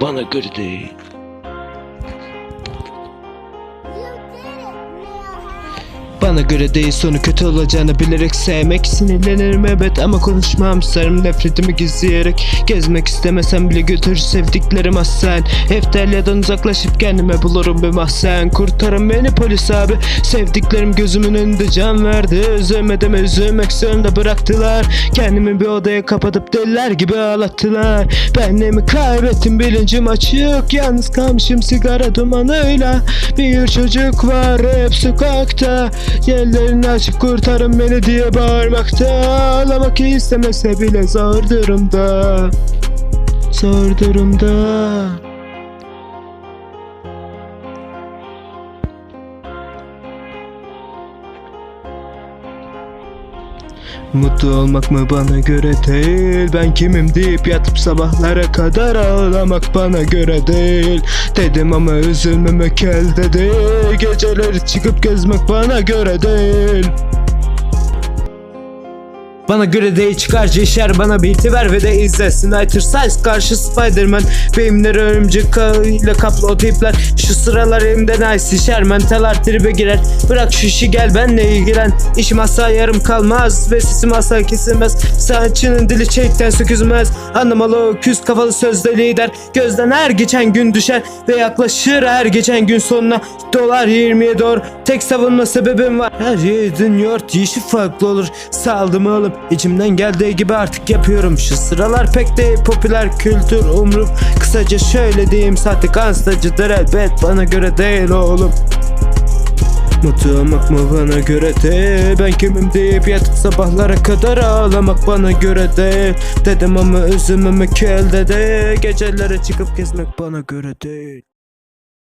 bana göre değil. Bana göre değil sonu kötü olacağını bilerek sevmek. Sinirlenirim evet ama konuşmam. Sarım nefretimi gizleyerek Gezmek istemesem bile götür sevdiklerim ahsen Eftelyadan uzaklaşıp kendime bulurum bir mahzen. Kurtarın beni polis abi. Sevdiklerim gözümün önünde can verdi. Üzülmedim üzülmek zorunda bıraktılar. Kendimi bir odaya kapatıp deliler gibi ağlattılar. Benliğimi kaybettim? Bilincim açık. Yalnız kalmışım sigara dumanıyla. Bir çocuk var hep sokakta Yerlerini açıp kurtarın beni diye bağırmakta. Ağlamak istemese bile zor durumda. Zor durumda Mutlu olmak mı bana göre değil? Ben kimim deyip yatıp sabahlara kadar ağlamak bana göre değil. Dedim ama üzülmemek elde değil. Geceleri çıkıp gezmek bana göre değil bana göre değil çıkarcı işler bana beat'i ver ve de izle. Sniper Size karşı Spiderman Beyimleri örümcek ile kaplı o tipler. Şu sıralar elimde nice işer Mental tribe girer. Bırak şu işi gel benle ilgilen. İşim asla yarım kalmaz Ve sesim asla kesilmez. Sanatçının dili çekten sökülmez. Anlamalı küs kafalı sözde lider. Gözden her geçen gün düşer Ve yaklaşır her geçen gün sonuna. Dolar 20'ye doğru Tek savunma sebebim var. Her yerin yurt işi farklı olur. Saldım oğlum İçimden geldiği gibi artık yapıyorum Şu sıralar pek de popüler kültür umrum. Kısaca şöyle diyeyim Sahte gangstacıdır elbet Bana göre değil oğlum. Mutlu olmak mı bana göre değil? Ben kimim deyip yatıp sabahlara kadar ağlamak bana göre değil. Dedim ama üzülmemek elde değil Gecelere çıkıp gezmek bana göre değil